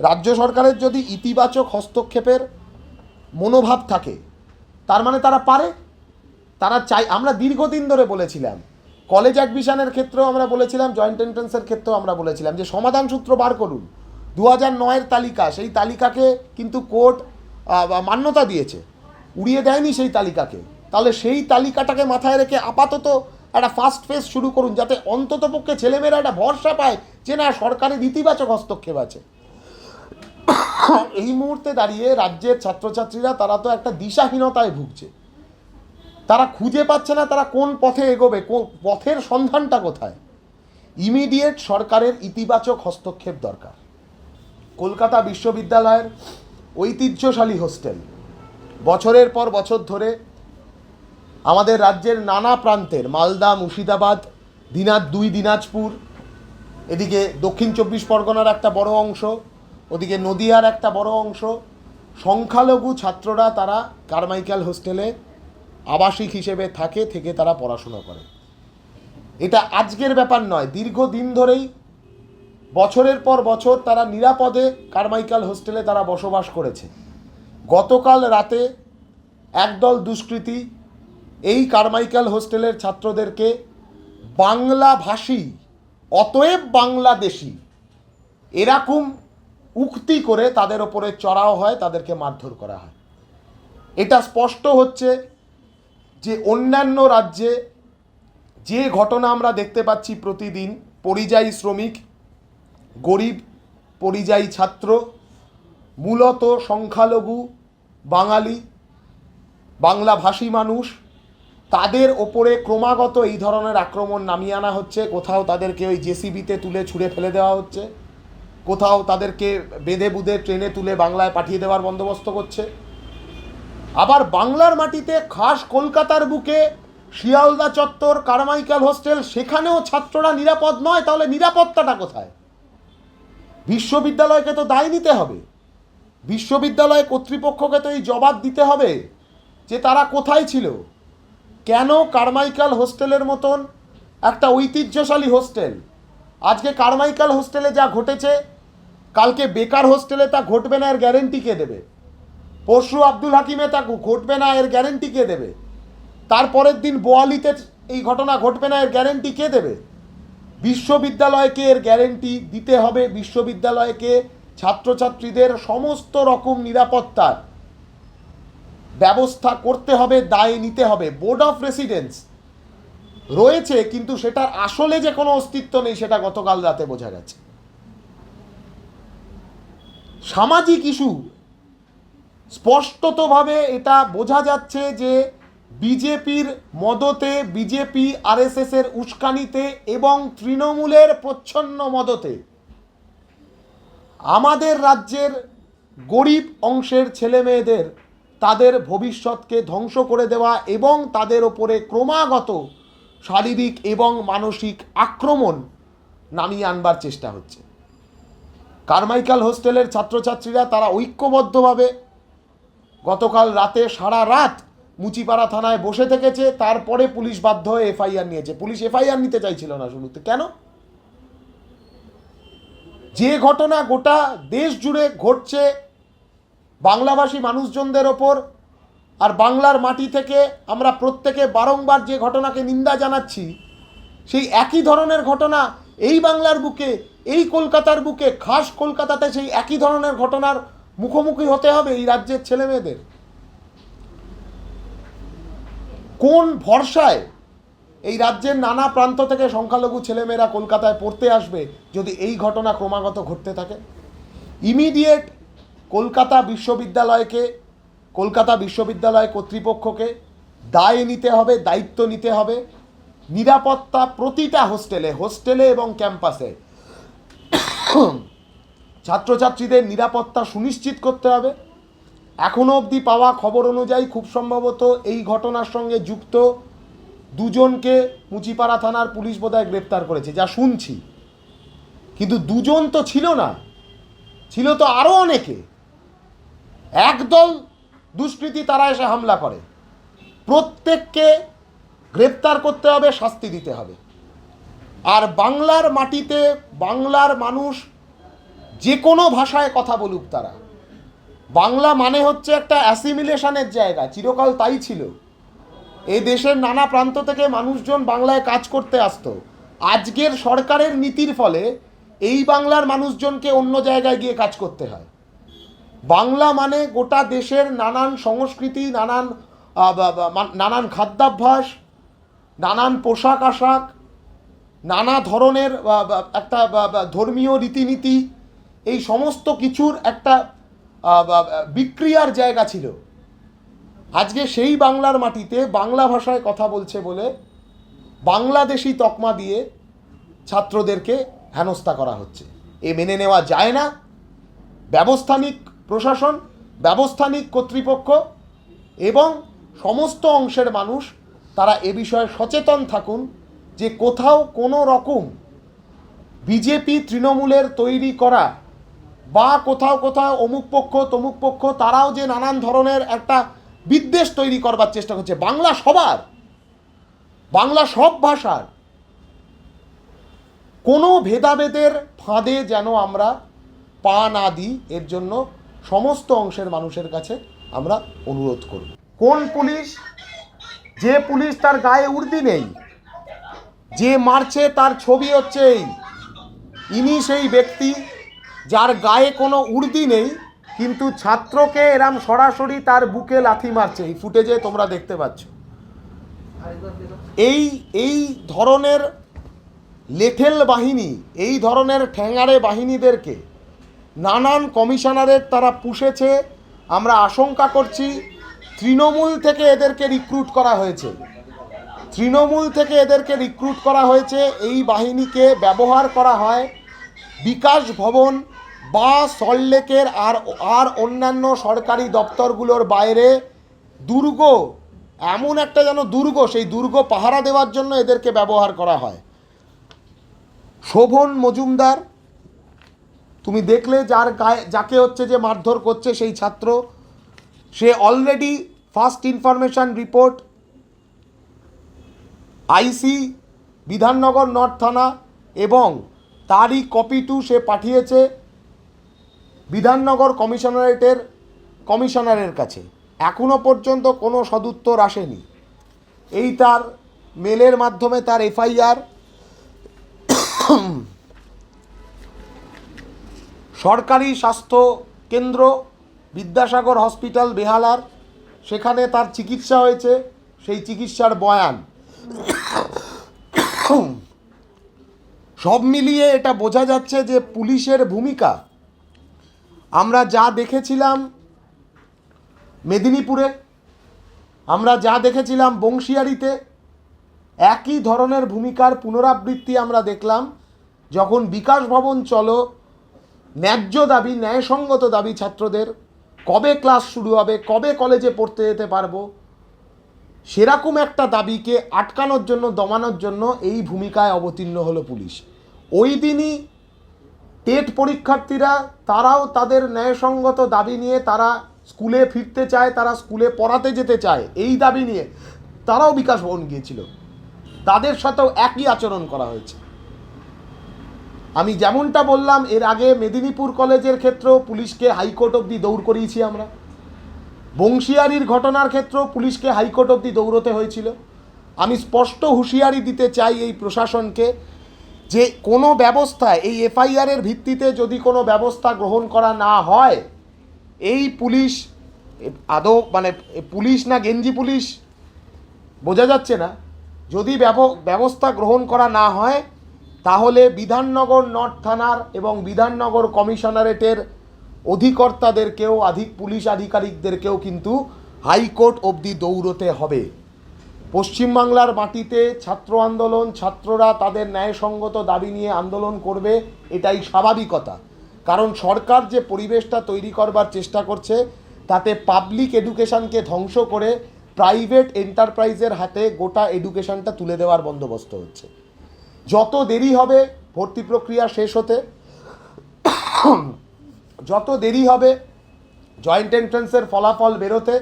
রাজ্য সরকারের যদি ইতিবাচক হস্তক্ষেপের মনোভাব থাকে, তার মানে তারা পারে? তারা চাই, আমরা দীর্ঘদিন ধরে বলেছিলাম কলেজ অ্যাডমিশনের ক্ষেত্রেও আমরা বলেছিলাম জয়েন্ট এন্ট্রান্সের ক্ষেত্রেও আমরা বলেছিলাম যে সমাধান সূত্র বার করুন। দু হাজার নয়ের তালিকা, সেই তালিকাকে কিন্তু কোর্ট মান্যতা দিয়েছে। উড়িয়ে দেয়নি সেই তালিকাকে। তাহলে সেই তালিকাটাকে মাথায় রেখে আপাতত একটা ফার্স্ট ফেজ শুরু করুন, যাতে অন্ততপক্ষে ছেলেমেয়েরা একটা ভরসা পায় যে না, সরকারের ইতিবাচক হস্তক্ষেপ আছে। এই মুহূর্তে দাঁড়িয়ে রাজ্যের ছাত্রছাত্রীরা, তারা তো একটা দিশাহীনতায় ভুগছে। তারা খুঁজে পাচ্ছে না তারা কোন পথে এগোবে কোন পথের সন্ধানটা কোথায়? ইমিডিয়েট সরকারের ইতিবাচক হস্তক্ষেপ দরকার। কলকাতা বিশ্ববিদ্যালয়ের ঐতিহ্যশালী হোস্টেল, বছরের পর বছর ধরে আমাদের রাজ্যের নানা প্রান্তের, মালদা, মুর্শিদাবাদ, দিনাজ, দুই দিনাজপুর, এদিকে দক্ষিণ চব্বিশ পরগনার একটা বড় অংশ ওদিকে নদিয়ার একটা বড় অংশ। সংখ্যালঘু ছাত্ররা তারা কারমাইকেল হোস্টেলে আবাসিক হিসেবে থাকে, থেকে তারা পড়াশোনা করে। এটা আজকের ব্যাপার নয়, দীর্ঘদিন ধরেই বছরের পর বছর তারা নিরাপদে কারমাইকাল হোস্টেলে তারা বসবাস করেছে। গতকাল রাতে একদল দুষ্কৃতী এই কারমাইকাল হোস্টেলের ছাত্রদেরকে বাংলাভাষী, অতএব বাংলাদেশি, এরকম উক্তি করে তাদের ওপরে চড়াও হয়, তাদেরকে মারধর করা হয়। এটা স্পষ্ট হচ্ছে যে অন্যান্য রাজ্যে যে ঘটনা আমরা দেখতে পাচ্ছি প্রতিদিন, পরিযায়ী শ্রমিক, গরিব, পরিযায়ী ছাত্র, মূলত সংখ্যালঘু, বাঙালি বাংলাভাষী মানুষ, তাদের ওপরে ক্রমাগত এই ধরনের আক্রমণ নামিয়ে আনা হচ্ছে। কোথাও তাদেরকে ওই জেসিবিতে তুলে ছুঁড়ে ফেলে দেওয়া হচ্ছে। কোথাও তাদেরকে বেঁধে বুধে ট্রেনে তুলে বাংলায় পাঠিয়ে দেওয়ার বন্দোবস্ত করছে। আবার বাংলার মাটিতে খাস কলকাতার বুকে শিয়ালদা চত্বর, কারমাইকেল হোস্টেল, সেখানেও ছাত্ররা নিরাপদ নয়, তাহলে নিরাপত্তাটা কোথায়? বিশ্ববিদ্যালয়কে তো দায় নিতে হবে। বিশ্ববিদ্যালয় কর্তৃপক্ষকে তো এই জবাব দিতে হবে যে তারা কোথায় ছিল। কেন কারমাইকাল হোস্টেলের মতন একটা ঐতিহ্যশালী হোস্টেল? আজকে কারমাইকাল হোস্টেলে যা ঘটেছে কালকে বেকার হোস্টেলে তা ঘটবে না, এর গ্যারেন্টি কে দেবে? পরশু আব্দুল হাকিমে তা ঘটবে না, এর গ্যারেন্টি কে দেবে? তারপরের দিন বোয়ালিতে এই ঘটনা ঘটবে না, এর গ্যারেন্টি কে দেবে? বিশ্ববিদ্যালয়কে এর গ্যারেন্টি দিতে হবে, বিশ্ববিদ্যালয়কে ছাত্রছাত্রীদের সমস্ত রকম নিরাপত্তার ব্যবস্থা করতে হবে, দায় নিতে হবে। বোর্ড অফ রেসিডেন্স রয়েছে, কিন্তু সেটার আসলে যে কোনো অস্তিত্ব নেই, সেটা গতকাল রাতে বোঝা গেছে। সামাজিক ইস্যু। স্পষ্টতভাবে এটা বোঝা যাচ্ছে যে বিজেপির মদতে, বিজেপি আরএসএস এর উস্কানিতে এবং তৃণমূলের প্রচ্ছন্ন মদতে আমাদের রাজ্যের গরিব অংশের ছেলে মেয়েদের তাদের ভবিষ্যৎকে ধ্বংস করে দেওয়া এবং তাদের ওপরে ক্রমাগত শারীরিক এবং মানসিক আক্রমণ নামিয়ে আনবার চেষ্টা হচ্ছে। কারমাইকাল হোস্টেলের ছাত্রছাত্রীরা তারা ঐক্যবদ্ধভাবে গতকাল রাতে সারা রাত মুচিপাড়া থানায় বসে থেকেছে, তারপরে পুলিশ বাধ্য হয়ে এফআইআর নিয়েছে। পুলিশ এফআইআর নিতে চাইছিল না শুরুতে। কেন? যে ঘটনা গোটা দেশ জুড়ে ঘটছে, বাংলাভাষী মানুষজনদের ওপর আর বাংলার মাটি থেকে আমরা প্রত্যেকে বারংবার যে ঘটনাকে নিন্দা জানাচ্ছি, সেই একই ধরনের ঘটনা এই বাংলার বুকে এই কলকাতার বুকে, খাস কলকাতাতে সেই একই ধরনের ঘটনার মুখোমুখি হতে হবে এই রাজ্যের ছেলেমেয়েদের। কোন ভরসায় এই রাজ্যের নানা প্রান্ত থেকে সংখ্যালঘু ছেলেমেয়েরা কলকাতায় পড়তে আসবে যদি এই ঘটনা ক্রমাগত ঘটতে থাকে? ইমিডিয়েট কলকাতা বিশ্ববিদ্যালয়কে, কলকাতা বিশ্ববিদ্যালয় কর্তৃপক্ষকে দায় নিতে হবে, দায়িত্ব নিতে হবে। নিরাপত্তা প্রতিটা হোস্টেলে হোস্টেলে এবং ক্যাম্পাসে ছাত্রছাত্রীদের নিরাপত্তা সুনিশ্চিত করতে হবে। এখনও অবধি পাওয়া খবর অনুযায়ী খুব সম্ভবত এই ঘটনার সঙ্গে যুক্ত দুজনকে মুচিপাড়া থানার পুলিশ বোধহয় গ্রেপ্তার করেছে, যা শুনছি। কিন্তু দুজন তো ছিল না, ছিল তো আরও অনেকে। একদল দুষ্কৃতী তারা এসে হামলা করে। প্রত্যেককে গ্রেপ্তার করতে হবে, শাস্তি দিতে হবে। আর বাংলার মাটিতে বাংলার মানুষ যে কোনো ভাষায় কথা বলুক তারা। বাংলা মানে হচ্ছে একটা অ্যাসিমিলেশনের জায়গা, চিরকাল তাই ছিল। এই দেশের নানা প্রান্ত থেকে মানুষজন বাংলায় কাজ করতে আসতো। আজকের সরকারের নীতির ফলে এই বাংলার মানুষজনকে অন্য জায়গায় গিয়ে কাজ করতে হয়। বাংলা মানে গোটা দেশের নানান সংস্কৃতি, নানান নানান খাদ্যাভ্যাস, নানান পোশাক আশাক নানা ধরনের একটা ধর্মীয় রীতিনীতি, এই সমস্ত কিছুর একটা বিক্রিয়ার জায়গা ছিল। আজকে সেই বাংলার মাটিতে বাংলা ভাষায় কথা বলছে বলে বাংলাদেশি তকমা দিয়ে ছাত্রদেরকে হেনস্থা করা হচ্ছে। এ মেনে নেওয়া যায় না। ব্যবস্থানিক প্রশাসন, ব্যবস্থানিক কর্তৃপক্ষ এবং সমস্ত অংশের মানুষ, তারা এ বিষয়ে সচেতন থাকুন। যে কোথাও কোনো রকম বিজেপি তৃণমূলের তৈরি করা বা কোথাও কোথাও অমুক পক্ষ, তমুক পক্ষ, তারাও যে নানান ধরনের একটা বিদ্বেষ তৈরি করবার চেষ্টা করছে। বাংলা সবার, বাংলা সব ভাষার কোনো ভেদাভেদের ফাঁদে যেন আমরা পা না দিই, এর জন্য সমস্ত অংশের মানুষের কাছে আমরা অনুরোধ করব। কোন পুলিশ? যে পুলিশ তার গায়ে উর্দি নেই যে মারছে তার ছবি হচ্ছে এই। ইনি সেই ব্যক্তি যার গায়ে কোনো উর্দি নেই, কিন্তু ছাত্রকে এরাম সরাসরি তার বুকে লাথি মারছে। এই ফুটেজে তোমরা দেখতে পাচ্ছ। এই এই ধরনের লেঠেল বাহিনী, এই ধরনের ঠ্যাঙারে বাহিনীদেরকে নানান কমিশনারের তারা পুষেছে। আমরা আশঙ্কা করছি, তৃণমূল থেকে এদেরকে রিক্রুট করা হয়েছে। তৃণমূল থেকে এদেরকে রিক্রুট করা হয়েছে। এই বাহিনীকে ব্যবহার করা হয় বিকাশ ভবন বা সল্টলেকের আর আর অন্যান্য সরকারি দপ্তরগুলোর বাইরে। দুর্গ, এমন একটা যেন দুর্গ, সেই দুর্গ পাহারা দেওয়ার জন্য এদেরকে ব্যবহার করা হয়। শোভন মজুমদার, তুমি দেখলে যার গায়ে, যাকে হচ্ছে যে মারধর করছে সেই ছাত্র। সে already first information report IC, Bidhannagar north থানা এবং তারই কপি টু সে পাঠিয়েছে বিধাননগর কমিশনারেটের কমিশনারের কাছে। এখনও পর্যন্ত কোনো সদুত্তর আসেনি। এই তার মেলের মাধ্যমে তার এফআইআর সরকারি স্বাস্থ্য কেন্দ্র, বিদ্যাসাগর হসপিটাল, বেহালার, সেখানে তার চিকিৎসা হয়েছে। সেই চিকিৎসার বয়ান সব মিলিয়ে এটা বোঝা যাচ্ছে যে পুলিশের ভূমিকা। আমরা যা দেখেছিলাম মেদিনীপুরে, আমরা যা দেখেছিলাম বংশিয়ারিতে, একই ধরনের ভূমিকার পুনরাবৃত্তি আমরা দেখলাম যখন বিকাশ ভবন চলো, ন্যায্য দাবি, ন্যায়সঙ্গত দাবি ছাত্রদের, কবে ক্লাস শুরু হবে, কবে কলেজে পড়তে যেতে পারব সেরকম একটা দাবিকে আটকানোর জন্য, দমানোর জন্য এই ভূমিকায় অবতীর্ণ হলো পুলিশ। ওই দিনই টেট পরীক্ষার্থীরা, তারাও তাদের ন্যায়সঙ্গত দাবি নিয়ে তারা স্কুলে ফিরতে চায়, তারা স্কুলে পড়াতে যেতে চায় এই দাবি নিয়ে তারাও বিকাশ ভবন গিয়েছিল। তাদের সাথেও একই আচরণ করা হয়েছে। আমি যেমনটা বললাম, এর আগে মেদিনীপুর কলেজের ক্ষেত্রেও পুলিশকে হাইকোর্ট অবধি দৌড় করিয়েছি আমরা। বংশিয়ারির ঘটনার ক্ষেত্রেও পুলিশকে হাইকোর্ট অবধি দৌড়তে হয়েছিল। আমি স্পষ্ট হুঁশিয়ারি দিতে চাই এই প্রশাসনকে যে কোনো ব্যবস্থায়, এই এফআইআরের ভিত্তিতে যদি কোনো ব্যবস্থা গ্রহণ করা না হয়, এই পুলিশ, আদৌ মানে পুলিশ না গেঞ্জি পুলিশ, বোঝা যাচ্ছে না। যদি ব্যব- ব্যবস্থা গ্রহণ করা না হয়, তাহলে বিধাননগর নর্থ থানার এবং বিধাননগর কমিশনারেটের অধিকর্তাদেরকেও আধিক পুলিশ আধিকারিকদেরকেও কিন্তু হাইকোর্ট অবধি দৌড়তে হবে। পশ্চিমবাংলার মাটিতে ছাত্র আন্দোলন, ছাত্ররা তাদের ন্যায়সঙ্গত দাবি নিয়ে আন্দোলন করবে, এটাই স্বাভাবিকতা। কারণ সরকার যে পরিবেশটা তৈরি করবার চেষ্টা করছে, তাতে পাবলিক এডুকেশনকে ধ্বংস করে প্রাইভেট এন্টারপ্রাইজের হাতে গোটা এডুকেশনটা তুলে দেওয়ার বন্দোবস্ত হচ্ছে। যত দেরি হবে, ভর্তি প্রক্রিয়া শেষ হতে যত দেরি হবে জয়েন্ট এন্ট্রান্সের ফলাফল বেরোতে,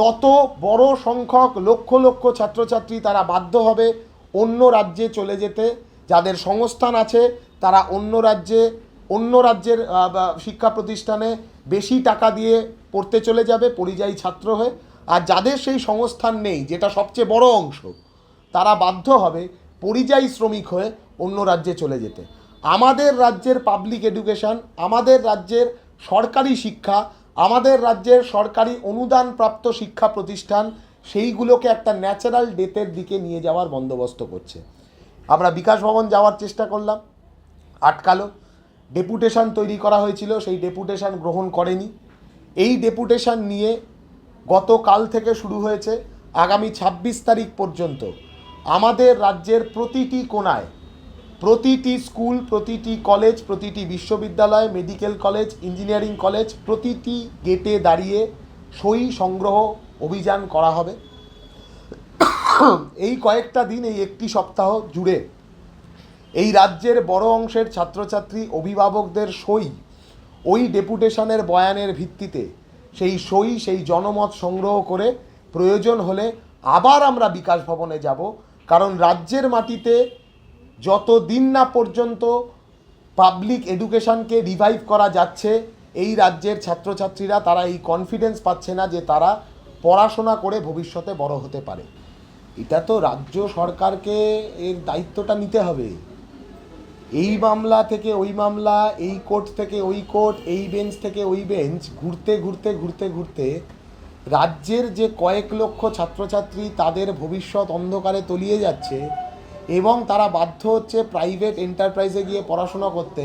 তত বড় সংখ্যক লক্ষ লক্ষ ছাত্রছাত্রী তারা বাধ্য হবে অন্য রাজ্যে চলে যেতে। যাদের সংস্থান আছে, তারা অন্য রাজ্যে, অন্য রাজ্যের শিক্ষা প্রতিষ্ঠানে বেশি টাকা দিয়ে পড়তে চলে যাবে, পরিযায়ী ছাত্র হয়ে। আর যাদের সেই সংস্থান নেই, যেটা সবচেয়ে বড় অংশ, তারা বাধ্য হবে পরিযায়ী শ্রমিক হয়ে অন্য রাজ্যে চলে যেতে। আমাদের রাজ্যের পাবলিক এডুকেশন আমাদের রাজ্যের সরকারি শিক্ষা, আমাদের রাজ্যের সরকারি অনুদানপ্রাপ্ত শিক্ষা প্রতিষ্ঠান, সেইগুলোকে একটা ন্যাচারাল ডেথের দিকে নিয়ে যাওয়ার বন্দোবস্ত করছে। আমরা বিকাশ ভবন যাওয়ার চেষ্টা করলাম, আটকালো। ডেপুটেশন তৈরি করা হয়েছিল, সেই ডেপুটেশন গ্রহণ করেনি। এই ডেপুটেশন নিয়ে গতকাল থেকে শুরু হয়েছে, আগামী ছাব্বিশ তারিখ পর্যন্ত আমাদের রাজ্যের প্রতিটি কোণায় প্রতিটি স্কুল, প্রতিটি কলেজ, প্রতিটি বিশ্ববিদ্যালয়, মেডিকেল কলেজ, ইঞ্জিনিয়ারিং কলেজ, প্রতিটি গেটে দাঁড়িয়ে সই সংগ্রহ অভিযান করা হবে। এই কয়েকটা দিন, এই একটি সপ্তাহ জুড়ে এই রাজ্যের বড় অংশের ছাত্রছাত্রী, অভিভাবকদের সই, ওই ডেপুটেশনের বয়ানের ভিত্তিতে সেই সই, সেই জনমত সংগ্রহ করে প্রয়োজন হলে আবার আমরা বিকাশ ভবনে যাব। কারণ রাজ্যের মাটিতে যত দিন না পর্যন্ত পাবলিক এডুকেশনকে রিভাইভ করা যাচ্ছে, এই রাজ্যের ছাত্রছাত্রীরা তারা এই কনফিডেন্স পাচ্ছে না যে তারা পড়াশোনা করে ভবিষ্যতে বড় হতে পারে। এটা তো রাজ্য সরকারকে এর দায়িত্বটা নিতে হবে। এই মামলা থেকে ওই মামলা, এই কোর্ট থেকে ওই কোর্ট, এই বেঞ্চ থেকে ওই বেঞ্চ, ঘুরতে ঘুরতে ঘুরতে ঘুরতে রাজ্যের যে কয়েক লক্ষ ছাত্রছাত্রী তাদের ভবিষ্যৎ অন্ধকারে তলিয়ে যাচ্ছে এবং তারা বাধ্য হচ্ছে প্রাইভেট এন্টারপ্রাইজে গিয়ে পড়াশোনা করতে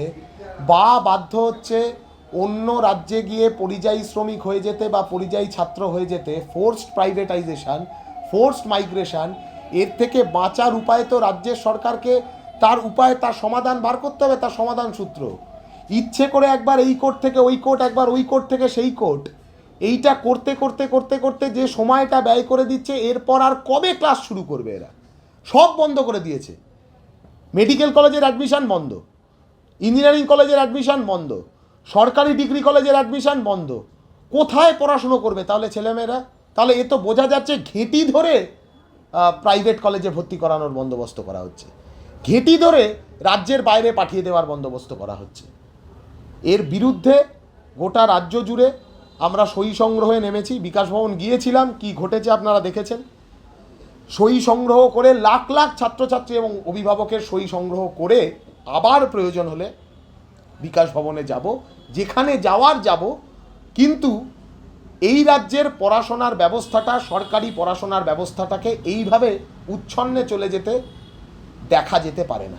বা বাধ্য হচ্ছে অন্য রাজ্যে গিয়ে পরিযায়ী শ্রমিক হয়ে যেতে বা পরিযায়ী ছাত্র হয়ে যেতে ফোর্সড প্রাইভেটাইজেশন ফোর্সড মাইগ্রেশন এর থেকে বাঁচার উপায় তো রাজ্যের সরকারকে, তার উপায়, তার সমাধান বার করতে হবে, তার সমাধান সূত্র। ইচ্ছে করে একবার এই কোর্ট থেকে ওই কোর্ট, একবার ওই কোর্ট থেকে সেই কোর্ট। এইটা করতে করতে করতে করতে যে সময়টা ব্যয় করে দিচ্ছে, এরপর আর কবে ক্লাস শুরু করবে এরা? সব বন্ধ করে দিয়েছে। মেডিকেল কলেজের অ্যাডমিশন বন্ধ। ইঞ্জিনিয়ারিং কলেজের অ্যাডমিশন বন্ধ। সরকারি ডিগ্রি কলেজের অ্যাডমিশন বন্ধ। কোথায় পড়াশুনো করবে তাহলে ছেলেমেয়েরা? তাহলে এ তো বোঝা যাচ্ছে ঘেঁটি ধরে প্রাইভেট কলেজে ভর্তি করানোর বন্দোবস্ত করা হচ্ছে। ঘেঁটি ধরে রাজ্যের বাইরে পাঠিয়ে দেওয়ার বন্দোবস্ত করা হচ্ছে। এর বিরুদ্ধে গোটা রাজ্য জুড়ে আমরা সই সংগ্রহে নেমেছি। বিকাশ ভবন গিয়েছিলাম, কি ঘটেছে আপনারা দেখেছেন? সই সংগ্রহ করে লাখ লাখ ছাত্রছাত্রী এবং অভিভাবকের সই সংগ্রহ করে আবার প্রয়োজন হলে বিকাশ ভবনে যাব, যেখানে যাওয়ার যাব, কিন্তু এই রাজ্যের পড়াশোনার ব্যবস্থাটা, সরকারি পড়াশোনার ব্যবস্থাটাকে এইভাবে উচ্ছন্নে চলে যেতে দেখা যেতে পারে না।